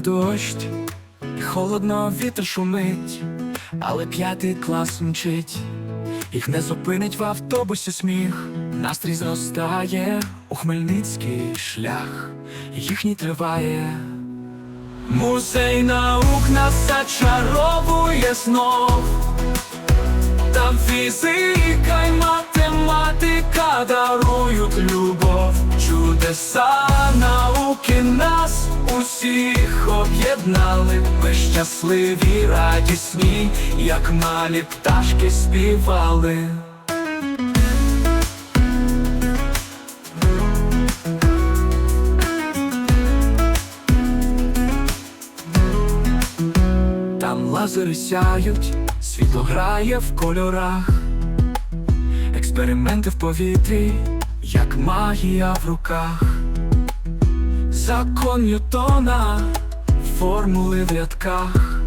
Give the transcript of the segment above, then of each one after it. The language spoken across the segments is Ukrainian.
Дощ, холодно вітер шумить, але п'ятий клас мчить, їх не зупинить в автобусі сміх, настрій зростає у Хмельницький шлях, їхній триває. Музей наук нас зачаровує знов, там фізика й математика дарують любов, чудеса науки нас усіх об'єднали. Ми щасливі, радісні, як малі пташки співали. Там лазери сяють, світло грає в кольорах, експерименти в повітрі, як магія в руках, закон Ньютона, формули в рядках.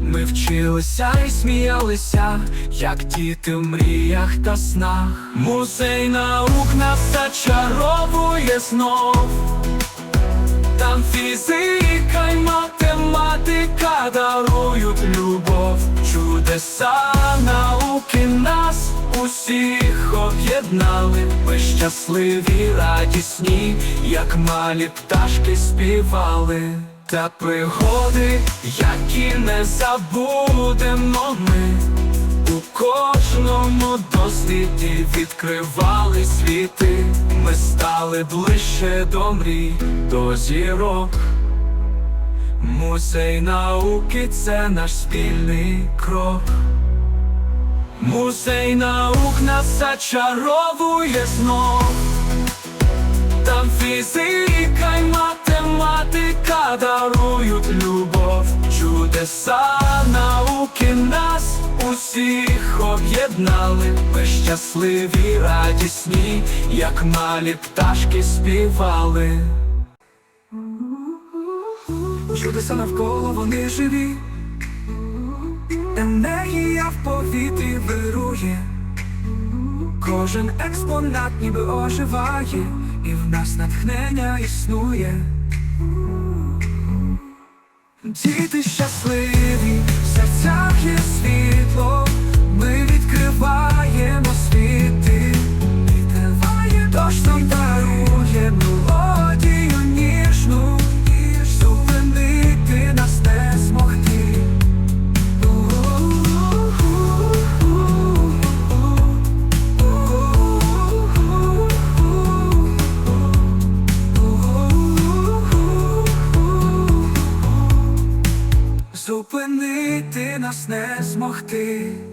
Ми вчилися і сміялися, як діти в мріях та снах. Музей наук нас зачаровує знов. Там фізика й математика дарують любов, чудеса науки нас усіх об'єднали. Ми щасливі, радісні, як малі пташки співали. Та пригоди, які не забудемо ми. У кожному досліді відкривали світи, ми стали ближче до мрій, до зірок. Музей науки це наш спільний крок. Музей наук нас зачаровує знов. Там фізика й математика дарують любов, чудеса науки нас усіх об'єднали. Ми щасливі, радісні, як малі пташки співали. Чудеса навколо вони живі, енергія в повітрі вирує. Кожен експонат ніби оживає, і в нас натхнення існує. Діти щасливі, в серцях є світло, ми відкриваємо світи, і триває дощ нам нас не змогти.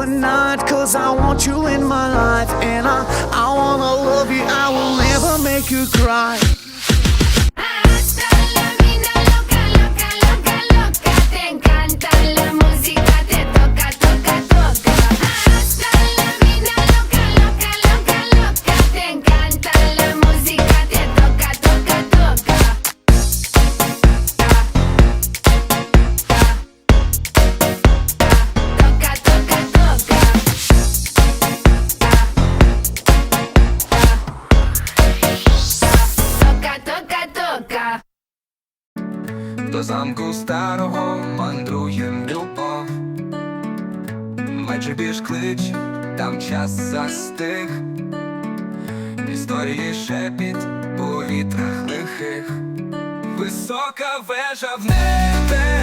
Stay overnight, cause I want you in my life, and I, I wanna love you, I will never make you cry. До замку старого мандруєм любов. Майже біж клич, там час застиг, історії шепіт у вітрах лихих, висока вежа в небеса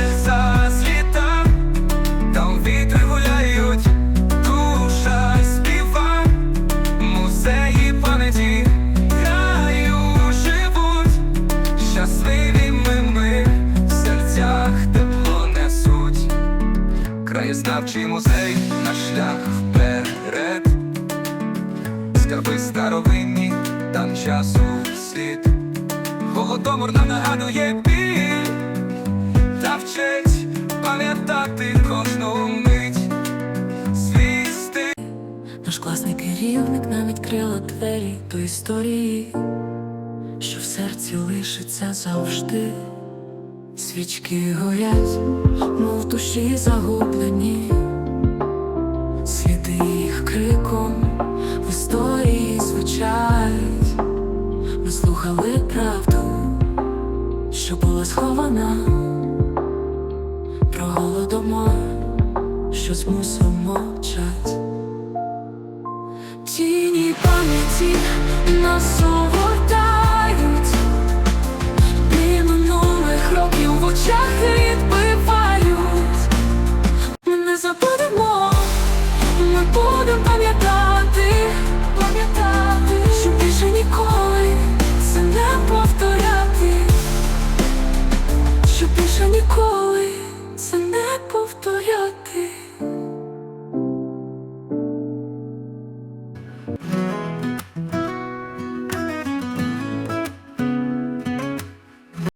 Краєзнавчий музей на шлях вперед, скарби старовинні, там часу слід. Голодомор нам нагадує біль та вчить пам'ятати кожну мить свій. Наш класний керівник нам відкрила двері до історії, що в серці лишиться завжди. Свічки горять, мов душі загублені, сліди їх криком в історії звучать. Ми слухали правду, що була схована про голодомор, що змусив мовчать. Тіні пам'яті на сон ніколи.